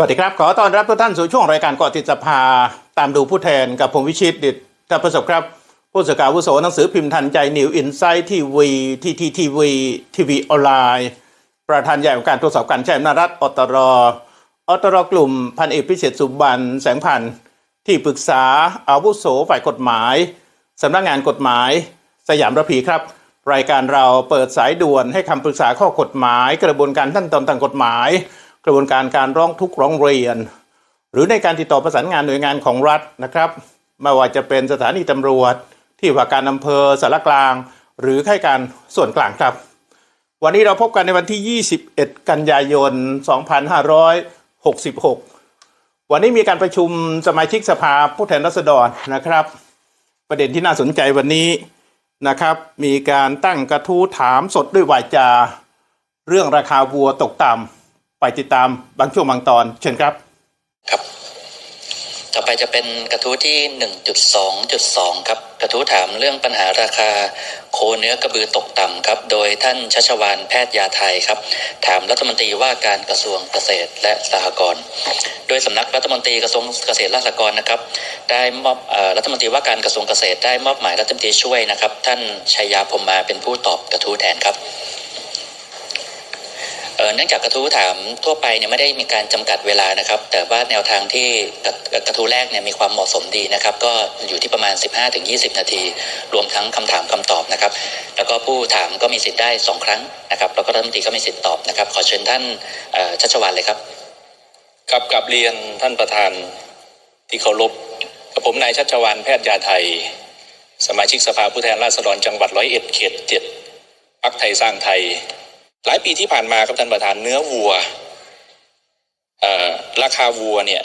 สวัสดีครับ ขอต้อนรับทุกท่านสู่ช่วงรายการเกาะติดสภาตามดูผู้แทนกับผมวิชิตดิตท่านประสบครับ ผู้สื่อข่าวอาวุโสหนังสือพิมพ์ทันใจนิวอินไซต์ทีวีทีทีทีวีทีวีออนไลน์ ประธานใหญ่ของการตรวจสอบการใช้อำนาจรัฐอตรอตรกลุ่มพันเอกพิเศษสุบันแสงพันธ์ที่ปรึกษาอาวุโสฝ่ายกฎหมายสำนักงานกฎหมาย สยามระพีครับ รายการเราเปิดสายด่วนให้คำปรึกษาข้อกฎหมาย กระบวนการขั้นตอนทางกฎหมาย กระบวนการการร้องทุกข์ร้องเรียน หรือในการติดต่อประสานงานหน่วยงานของรัฐนะครับไม่ว่าจะเป็นสถานีตำรวจ ที่ว่าการอำเภอสารกลาง หรือค่าการส่วนกลางครับ วันนี้เราพบกันในวันที่ 21 กันยายน 2566 วันนี้มีการประชุมสมาชิกสภาผู้แทนราษฎรนะครับ ประเด็นที่น่าสนใจวันนี้นะครับ มีการตั้งกระทู้ถามสดด้วยวาจา เรื่องราคาวัวตกต่ำ ไปติดตามบางช่วงบางตอนเชิญครับ ครับ ต่อไปจะเป็นกระทู้ที่ 1.2.2 ครับ กระทู้ถามเรื่องปัญหาราคา โคเนื้อกระบือตกต่ำครับ โดยท่านชัชวานแพทย์ยาไทยครับ ถามรัฐมนตรีว่าการกระทรวงเกษตรและสหกรณ์โดยสำนักรัฐมนตรีกระทรวงเกษตรและสหกรณ์นะครับได้มอบรัฐมนตรีว่าการกระทรวงเกษตรได้มอบหมายรัฐมนตรีช่วยนะครับ ท่านชัยยาพรมมาเป็นผู้ตอบกระทู้แทนครับ เนื่องจากกระทู้ถามทั่วไปเนี่ยไม่ได้มีการจำกัดเวลานะครับ แต่ว่าแนวทางที่กระทู้แรกเนี่ยมีความเหมาะสมดีนะครับ ก็อยู่ที่ประมาณ 15-20 นาที รวมทั้งคำถามคำตอบนะครับ แล้วก็ผู้ถามก็มีสิทธิ์ได้ 2 ครั้งนะครับแล้วก็รัฐมนตรีก็มีสิทธิ์ตอบนะครับ ขอเชิญท่านชัชวานเลยครับครับกับเรียนท่านประธานที่เคารพกับผมนายชัชวานแพทย์ยาไทย สมาชิกสภาผู้แทนราษฎรจังหวัดร้อยเอ็ดเขตเจ็ดพักไทยสร้างไทย หลายปีที่ผ่านมาครับท่านประธานเนื้อวัวเอ่อราคาวัวเนี่ย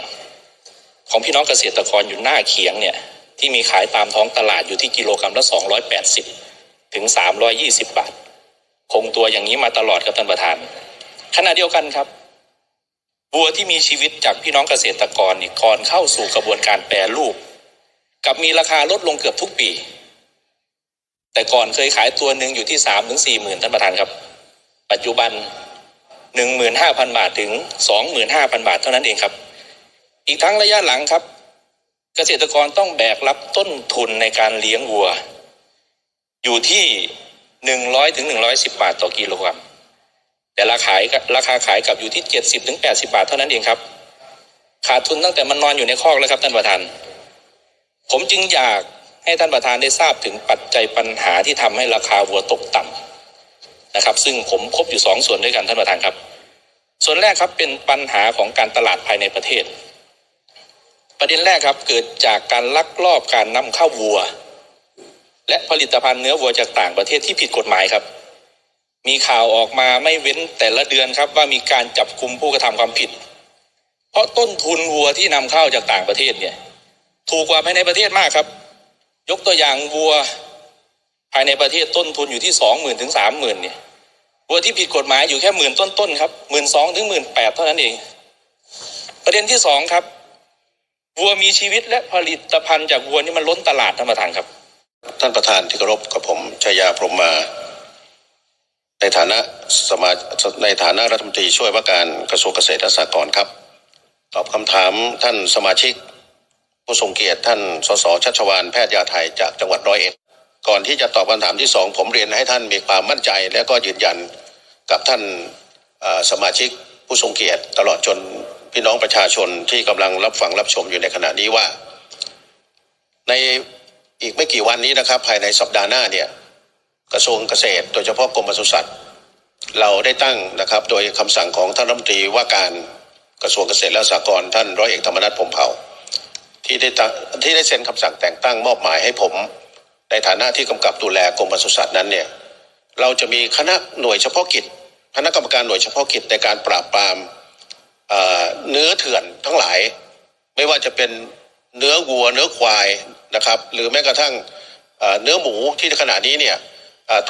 ของพี่น้องเกษตรกรอยู่หน้าเขียงเนี่ยที่มีขายตามท้องตลาดอยู่ที่กิโลกรัมละสองร้อยแปดสิบถึงสามร้อยยี่สิบบาท คงตัวอย่างนี้มาตลอดครับท่านประธาน ขณะเดียวกันครับวัวที่มีชีวิตจากพี่น้องเกษตรกรนี่ก่อนเข้าสู่กระบวนการแปรรูป กับมีราคาลดลงเกือบทุกปี แต่ก่อนเคยขายตัวหนึ่งอยู่ที่สามถึงสี่หมื่นท่านประธานครับ ปัจจุบันหนึ่งหมื่นห้าพันบาทถึงสองหมื่นห้าพันบาทเท่านั้นเองครับ อีกทั้งระยะหลังครับ เกษตรกรต้องแบกรับต้นทุนในการเลี้ยงวัว อยู่ที่หนึ่งร้อยถึงหนึ่งร้อยสิบบาทต่อกิโลกรัมแต่ราคาขายราคาขายกับอยู่ที่เจ็ดสิบถึงแปดสิบาทเท่านั้นเองครับ ขาดทุนตั้งแต่มันนอนอยู่ในคอกแล้วครับท่านประธาน ผมจึงอยากให้ท่านประธานได้ทราบถึงปัจจัยปัญหาที่ทำให้ราคาวัวตกต่ำ นะครับ ซึ่งผมพบอยู่สองส่วนด้วยกันท่านประธานครับ ส่วนแรกครับเป็นปัญหาของการตลาดภายในประเทศ ประเด็นแรกครับเกิดจากการลักลอบการนำเข้าวัว และผลิตภัณฑ์เนื้อวัวจากต่างประเทศที่ผิดกฎหมายครับ มีข่าวออกมาไม่เว้นแต่ละเดือนครับว่ามีการจับกลุ่มผู้กระทำความผิด เพราะต้นทุนวัวที่นำเข้าจากต่างประเทศเนี่ยถูกกว่าภายในประเทศมากครับ ยกตัวอย่างวัว ภายในประเทศต้นทุนอยู่ที่สองหมื่นถึงสามหมื่นเนี่ยวัวที่ผิดกฎหมายอยู่แค่หมื่นต้นๆครับหมื่นสองถึงหมื่นแปดเท่านั้นเอง ประเด็นที่สองครับวัวมีชีวิตและผลิตภัณฑ์จากวัวนี่มันล้นตลาดท่านประธานครับ ท่านประธานที่เคารพกับผมชยาพรหมมา ในฐานะสมาในฐานะรัฐมนตรีช่วยว่าการกระทรวงเกษตรและสหกรณ์ครับ ตอบคำถามท่านสมาชิก ผู้ทรงเกียรติท่านสสชัชวานแพทย์ยาไทยจากจังหวัดร้อยเอ็ด ก่อนที่จะตอบคำถามที่สองผมเรียนให้ท่านมีความมั่นใจ และก็ยืนยันกับท่านสมาชิกผู้ทรงเกียรติตลอดจนพี่น้องประชาชนที่กำลังรับฟังรับชมอยู่ในขณะนี้ว่า ในอีกไม่กี่วันนี้นะครับ ภายในสัปดาห์หน้าเนี่ยกระทรวงเกษตร โดยเฉพาะกรมปศุสัตว์เราได้ตั้งนะครับ โดยคำสั่งของท่านรัฐมนตรีว่าการกระทรวงเกษตรและสหกรณ์ท่านร้อยเอกธรรมนัฐพรมเผ่าที่ได้ตั้งที่ได้เซ็นคำสั่งแต่งตั้งมอบหมายให้ผม ในฐานะที่กำกับดูแลกรมปศุสัตว์นั้นเนี่ยเราจะมีคณะหน่วยเฉพาะกิจ คณะกรรมการหน่วยเฉพาะกิจในการปราบปรามเเนื้อเถื่อนทั้งหลาย ไม่ว่าจะเป็นเนื้อวัว เนื้อควายนะครับ หรือแม้กระทั่งเเนื้อหมูที่ขณะนี้เนี่ย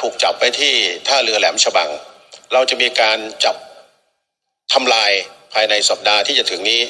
ถูกจับไปที่ท่าเรือแหลมฉบัง เราจะมีการจับทำลายภายในสัปดาห์ที่จะถึงนี้